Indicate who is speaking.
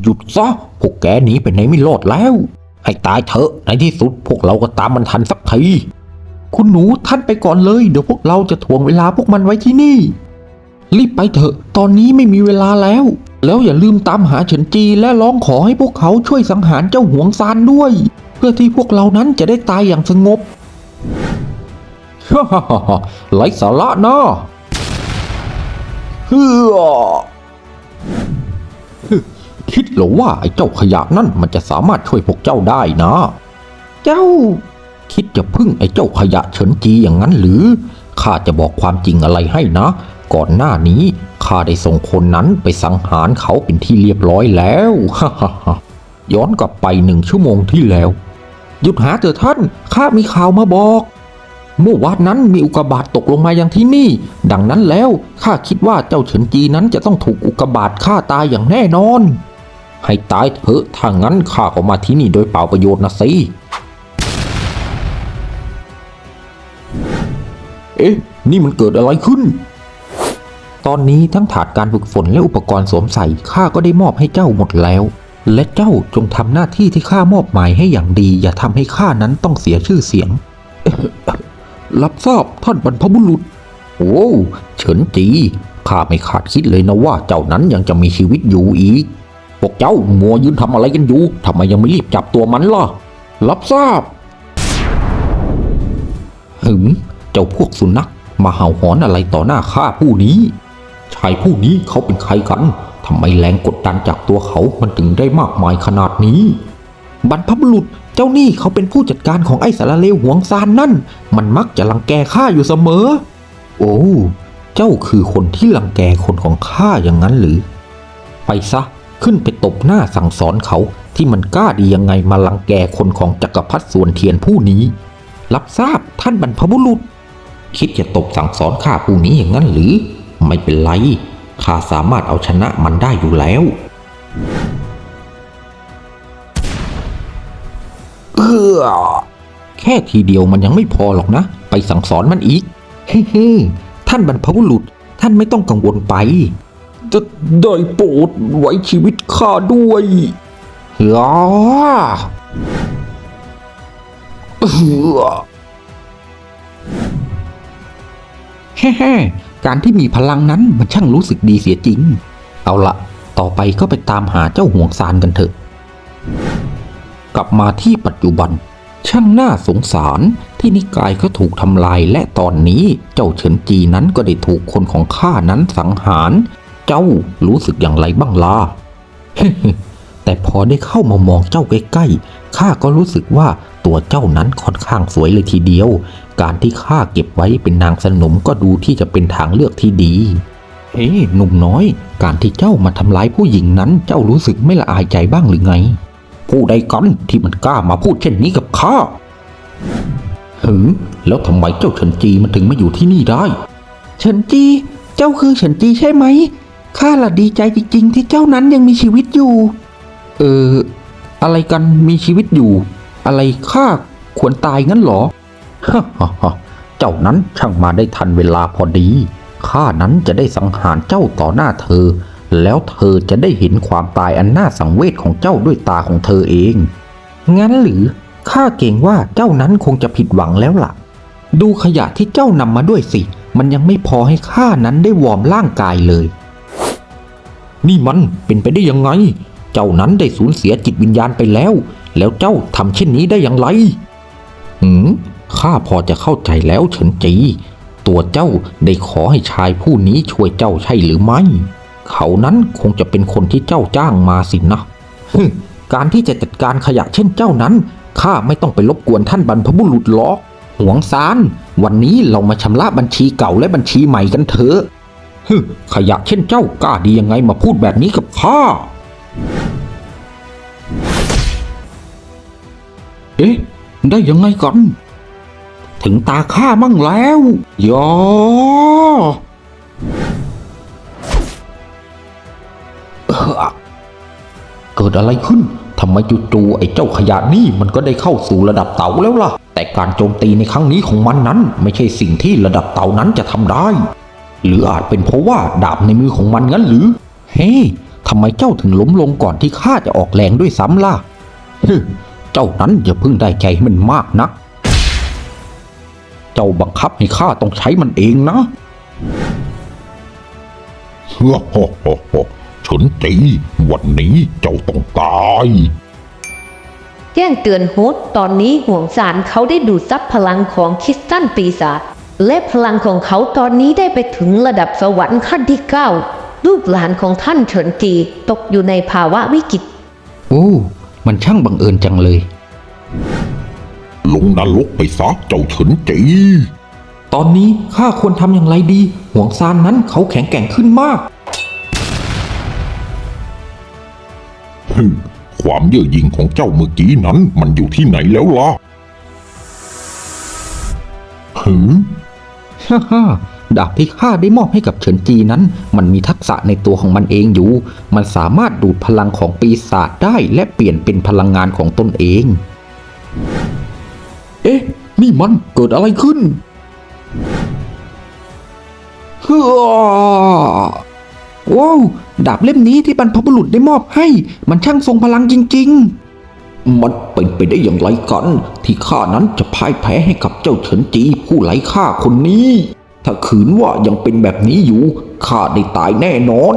Speaker 1: หยุดซะ พวกแกหนีไปไหนไม่รอดแล้ว ให้ตายเถอะ ในที่สุดพวกเราก็ตามมันทันสักที คุณหนูท่านไปก่อนเลย เดี๋ยวพวกเราจะถ่วงเวลาพวกมันไว้ที่นี่ รีบไปเถอะ ตอนนี้ไม่มีเวลาแล้ว แล้วอย่าลืมตามหาเฉินจีและร้องขอให้พวกเขาช่วยสังหารเจ้าหวงซานด้วย เพื่อที่พวกเรานั้นจะได้ตายอย่างสงบฮ่าฮ่าฮ่าไร้สาระนะเฮ้อ คิดเหรอว่าไอ้เจ้าขยะนั่นมันจะสามารถช่วยพวกเจ้าได้นะ เจ้า คิดจะพึ่งไอ้เจ้าขยะเฉินจีอย่างนั้นหรือข้าจะบอกความจริงอะไรให้นะ ก่อนหน้านี้ข้าได้ส่งคนนั้นไปสังหารเขาเป็นที่เรียบร้อยแล้วฮ่าฮ่าฮ่าย้อนกลับไปหนึ่งชั่วโมงที่แล้ว หยุดหาเถอะท่านข้ามีข่าวมาบอกเมื่อวานนั้นมีอุกกาบาตตกลงมายังที่นี่ ดังนั้นแล้วข้าคิดว่าเจ้าเฉินจีนั้นจะต้องถูกอุกกาบาตฆ่าตายอย่างแน่นอน ให้ตายเถอะถ้างั้นข้าก็มาที่นี่โดยเปล่าประโยชน์นะสิเอ๊ะ นี่มันเกิดอะไรขึ้น ตอนนี้ทั้งถาดการฝึกฝนและอุปกรณ์สวมใส่ข้าก็ได้มอบให้เจ้าหมดแล้ว และเจ้าจงทำหน้าที่ที่ข้ามอบหมายให้อย่างดี อย่าทำให้ข้านั้นต้องเสียชื่อเสียง รับทราบท่านบรรพบุรุษ โอ้เฉินจีข้าไม่คาดคิดเลยนะว่าเจ้านั้นยังจะมีชีวิตอยู่อีก พวกเจ้ามัวยืนทำอะไรกันอยู่ทำไมยังไม่รีบจับตัวมันล่ะ รับทราบหึมเจ้าพวกสุนัขมาเห่าหอนอะไรต่อหน้าข้าผู้นี้ ชายผู้นี้เขาเป็นใครกันทำไมแรงกดดันจากตัวเขามันถึงได้มากมายขนาดนี้ บรรพบุรุษเจ้านี่เขาเป็นผู้จัดการของไอ้สารเลวหวงซานนั่น มันมักจะรังแกข้าอยู่เสมอ โอ้เจ้าคือคนที่รังแกคนของข้าอย่างนั้นหรือ ไปซะ ขึ้นไปตบหน้าสั่งสอนเขาที่มันกล้าดียังไงมาลังแกคนของจักรพรรดิส่วนเทียนผู้นี้ รับทราบท่านบรรพบุรุษ คิดจะตบสั่งสอนข้าผู้นี้อย่างนั้นหรือ ไม่เป็นไรข้าสามารถเอาชนะมันได้อยู่แล้ว เออแค่ทีเดียวมันยังไม่พอหรอกนะ ไปสั่งสอนมันอีก เฮ้เฮ้ท่านบรรพบุรุษท่านไม่ต้องกังวลไป จะได้โปรดไว้ชีวิตข้าด้วยยาเอแฮ่ๆการที่มีพลังนั้นมันช่างรู้สึกดีเสียจริง เอาละต่อไปก็ไปตามหาเจ้าห่วงซานกันเถอะ กลับมาที่ปัจจุบัน ช่างน่าสงสารที่นิกายก็ถูกทำลายและตอนนี้เจ้าเฉินจีนั้นก็ได้ถูกคนของข้านั้นสังหาร เจ้ารู้สึกอย่างไรบ้างล่ะแต่พอได้เข้ามามองเจ้าใกล้ๆ ข้าก็รู้สึกว่าตัวเจ้านั้นค่อนข้างสวยเลยทีเดียว การที่ข้าเก็บไว้เป็นนางสนมก็ดูที่จะเป็นทางเลือกที่ดี เฮ้ หนุ่มน้อย การที่เจ้ามาทำร้ายผู้หญิงนั้น เจ้ารู้สึกไม่ละอายใจบ้างหรือไง ผู้ใดกันที่มันกล้ามาพูดเช่นนี้กับข้าหือแล้วทำไมเจ้าเฉินจีมันถึงมาอยู่ที่นี่ได้ เฉินจี เจ้าคือเฉินจีใช่ไหม ข้าละดีใจจริง ๆ ที่เจ้านั้นยังมีชีวิตอยู่ เออ อะไรกันมีชีวิตอยู่ อะไรข้าควรตายงั้นหรอฮ่าฮ่าฮ่าเจ้านั้นช่างมาได้ทันเวลาพอดีข้านั้นจะได้สังหารเจ้าต่อหน้าเธอ แล้วเธอจะได้เห็นความตายอันน่าสังเวชของเจ้าด้วยตาของเธอเอง งั้นหรือข้าเกรงว่าเจ้านั้นคงจะผิดหวังแล้วล่ะ ดูขยะที่เจ้านำมาด้วยสิ มันยังไม่พอให้ข้านั้นได้วอร์มร่างกายเลย นี่มันเป็นไปได้ยังไง เจ้านั้นได้สูญเสียจิตวิญญาณไปแล้ว แล้วเจ้าทำเช่นนี้ได้อย่างไร หืม ข้าพอจะเข้าใจแล้วเฉินจี ตัวเจ้าได้ขอให้ชายผู้นี้ช่วยเจ้าใช่หรือไม่ เขานั้นคงจะเป็นคนที่เจ้าจ้างมาสินะการที่จะจัดการขยะเช่นเจ้านั้น ข้าไม่ต้องไปรบกวนท่านบรรพบุรุษหรอก หวงซาน วันนี้เรามาชำระบัญชีเก่าและบัญชีใหม่กันเถอะ ฮึขยะเช่นเจ้ากล้าดียังไงมาพูดแบบนี้กับข้า เอ๊ะ ได้ยังไงกัน ถึงตาข้ามั่งแล้วยอเอ่อเกิดอะไรขึ้นทำไมจู่ๆไอ้เจ้าขยะนี่มันก็ได้เข้าสู่ระดับเต่าแล้วล่ะ แต่การโจมตีในครั้งนี้ของมันนั้น ไม่ใช่สิ่งที่ระดับเต่านั้นจะทำได้ หรืออาจเป็นเพราะว่าดาบในมือของมันงั้นหรือ เฮ้ทำไมเจ้าถึงล้มลงก่อนที่ข้าจะออกแรงด้วยซ้ำล่ะฮึเจ้านั้นอย่าเพิ่งได้ใจให้มันมากนัก เจ้าบังคับให้ข้าต้องใช้มันเองนะ
Speaker 2: ฮ่าฮ่าฮ่าฮ่าฉุนตีวันนี้เจ้าต้องตาย
Speaker 3: แจ้งเตือนโฮสต์ตอนนี้ห่วงสารเขาได้ดูดซับพลังของคริสตันปีศาจ และพลังของเขาตอนนี้ได้ไปถึงระดับสวรรค์ขั้นที่เก้าลูกหลานของท่านเฉินจีตกอยู่ในภาวะวิกฤต
Speaker 1: โอ้ มันช่างบังเอิญจังเลย
Speaker 2: ลงนรกไปซะเจ้าฉุนจี
Speaker 1: ตอนนี้ข้าควรทำอย่างไรดี ห่วงซานนั้นเขาแข็งแกร่งขึ้นมาก
Speaker 2: ฮึมความเย่อหยิ่งของเจ้าเมื่อกี้นั้นมันอยู่ที่ไหนแล้วล่ะหืม
Speaker 1: ฮ่าฮ่าดาบที่ข้าได้มอบให้กับเฉินจีนั้น มันมีทักษะในตัวของมันเองอยู่ มันสามารถดูดพลังของปีศาจได้และเปลี่ยนเป็นพลังงานของตนเอง เอ๊ะ นี่มันเกิดอะไรขึ้นฮ่าว้าว ดาบเล่มนี้ที่บรรพบุรุษได้มอบให้ มันช่างทรงพลังจริง ๆ มันเป็นไปได้อย่างไรกัน ที่ข้านั้นจะพ่ายแพ้ให้กับเจ้าเฉินจีผู้ไร้ค่าคนนี้ ถ้าขืนว่ายังเป็นแบบนี้อยู่ข้าได้ตายแน่นอน